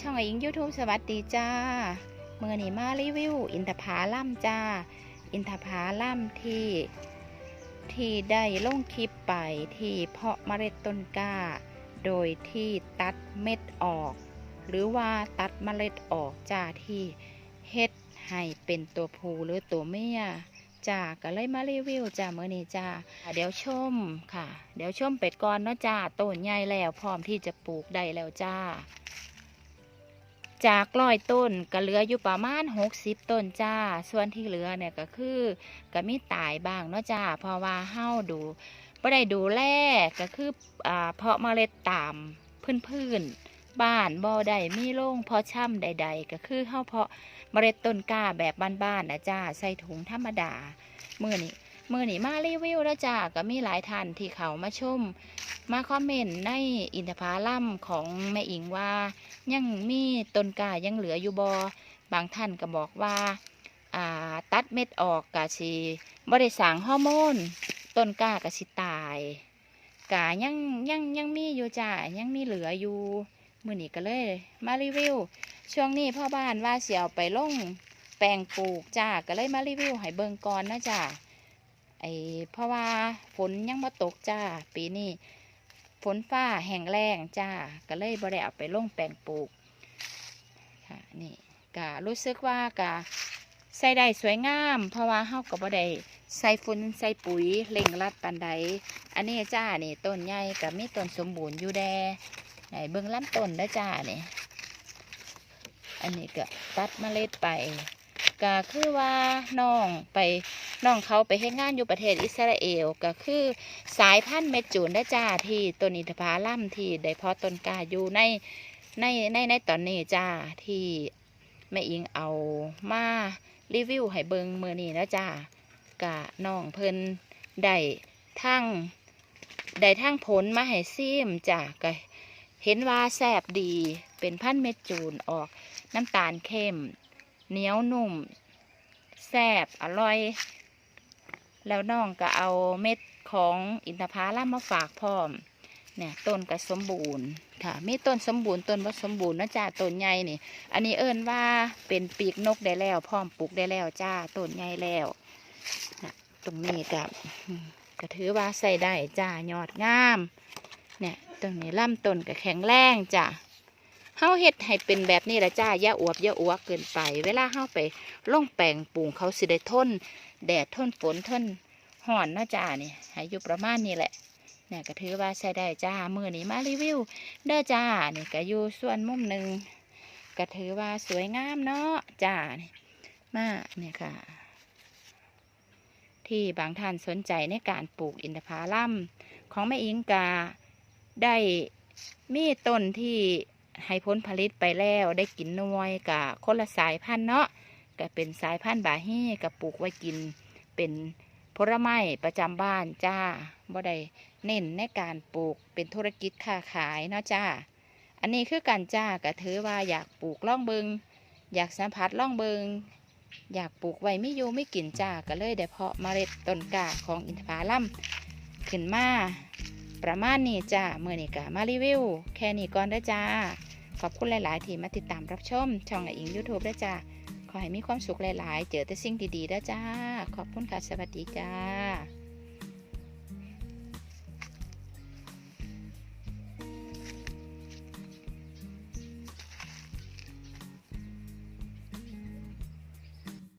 ช่องไออิงยูทูบสวัสดีจ้าเมื่อนี้มารีวิว อินทผาล่ำจ้า อินทผาล่ำที่ที่ได้ลงคลิปไปที่เพาะเมล็ดต้นกล้า โดยที่ตัดเม็ดออก หรือว่าตัดเมล็ดออกจ้าที่เฮ็ดให้เป็นตัวผู้หรือตัวเมียจ้าก็เลยมารีวิวจ้าเมื่อนี้จ้าเดี๋ยวชมค่ะ เดี๋ยวชมเป็ดก่อนเนาะจ้าต้นใหญ่แล้วพร้อมที่จะปลูกได้แล้วจ้า จากร้อยต้นก็เหลืออยู่ประมาณ 60 ต้นจ้า ส่วนที่เหลือเนี่ยก็คือก็มีตายบ้างเนาะจ้า เพราะว่าเฮาดูบ่ได้ดูแลก็คืออ่าเพาะเมล็ดตามพื้นๆบ้านบ่ได้มีโรงเพาะช่ำใด ๆ ก็คือเฮาเพาะเมล็ดต้นกล้าแบบบ้านๆนะจ้า ใส่ถุงธรรมดาเมื้อนี้ มื้อนี้มารีวิวแล้วจ้าก็มีหลายท่านที่เขามาชม มาคอมเมนต์ในอินทผลัมของแม่อิงว่า ยังมีต้นกายังเหลืออยู่บอบางท่านก็บอกว่าอ่าตัดเม็ดออกกะสิบ่ได้สางฮอร์โมนต้นกากะสิตายกะยังยังยังมีอยู่จ้ายังมีเหลืออยู่มื้อนี้ก็เลย มารีวิว ช่วงนี้พ่อบ้านว่าเสียเอาไปลงแปลงปลูกจ้าก็เลยมารีวิวให้เบิ่งก่อนนะจ้า ไอเพราะว่าฝนยังมาตกจ้า ปีนี้ฝนฟ้าแห้งแล้งจ้า ก็เลยบ่ได้เอาไปลงแปลงปลูกค่ะนี่ก็รู้สึกว่ากะใส่ได้สวยงาม เพราะว่าเฮาก็บ่ได้ใส่ฝุ่นใส่ปุ๋ยเร่งรัดปานใดอันนี้จ้านี่ต้นใหญ่ก็มีต้นสมบูรณ์อยู่แดไหนเบิ่งลำต้นได้อจ้านี่อันนี้ก็ตัดเมล็ดไปก็คือว่าน้องไป น้องเขาไปเฮ็ดงานอยู่ประเทศอิสราเอลก็คือสายพันธุ์เม็ดจูนได้จ้าที่ต้นอินทผลัมที่ได้เพาะต้นกาอยู่ในในในในตอนนี้จ้าที่แม่อิงเอามารีวิวให้เบิงมือนี้นะจ้ากะน้องเพิ่นได้ทั้งได้ทั้งผลมาให้ซิมจ้าก็เห็นว่าแซบดีเป็นพันธุ์เม็ดจูนออกน้ำตาลเข้มเหนียวนุ่มแซบอร่อย แล้วน้องก็เอาเม็ดของอินทผลัมมาฝากพร้อม เนี่ยต้นก็สมบูรณ์ค่ะมีต้นสมบูรณ์ต้นบ่สมบูรณ์นะจ้าต้นใหญ่นี่ อันนี้เอิ้นว่าเป็นปีกนกได้แล้ว พร้อมปลูกได้แล้วจ้าต้นใหญ่แล้วนะตรงนี้กับก็ถือว่าใส่ได้จ้ายอดงาม เนี่ยตรงนี้ลำต้นก็แข็งแรงจ้า เฮาเฮ็ดให้เป็นแบบนี้ละจ้าอย่าอวบอย่าอวกเกินไป เวลาเฮาไปลงแปลงปลูกเขาสิได้ทนแดดทนฝนทนห่อนนะจ้านี่ให้อยู่ประมาณนี้แหละเนี่ยก็ถือว่าใช้ได้จ้ามือนี้มารีวิวเด้อจ้านี่ก็อยู่ส่วนมุมหนึ่งก็ถือว่าสวยงามเนาะจ้านี่มาเนี่ยค่ะ ที่บางท่านสนใจในการปลูกอินทผลัมของแม่อิงกาได้มีต้นที่ ให้ผลผลิตไปแล้วได้กินนวยกับคนละสายพันธุ์เนาะก็เป็นสายพันธุ์บาฮีกับปลูกไว้กินเป็นผลไม้ประจำบ้านจ้าบ่ได้เน้นในการปลูกเป็นธุรกิจค้าขายเนาะจ้า อันนี้คือการจ้าก็ถือว่าอยากปลูกล่องเบิงอยากสัมผัสล่องเบิงอยากปลูกไว้ไม่อยู่ไม่กินจ้าก็เลยได้เพาะเมล็ดต้นกาของอินทผลัมขึ้นมา ประมาณนี้จ้าเมื่อนี้ก็มารีวิว แค่นี้ก่อนเด้อจ้า ขอบคุณหลาย ๆ ที่มาติดตามรับชม ช่องไออิงยูทูบด้จ้า ขอให้มีความสุขหลาย ๆ เจอแต่สิ่งดี ๆ เด้อจ้า ขอบคุณค่ะ สวัสดีจ้า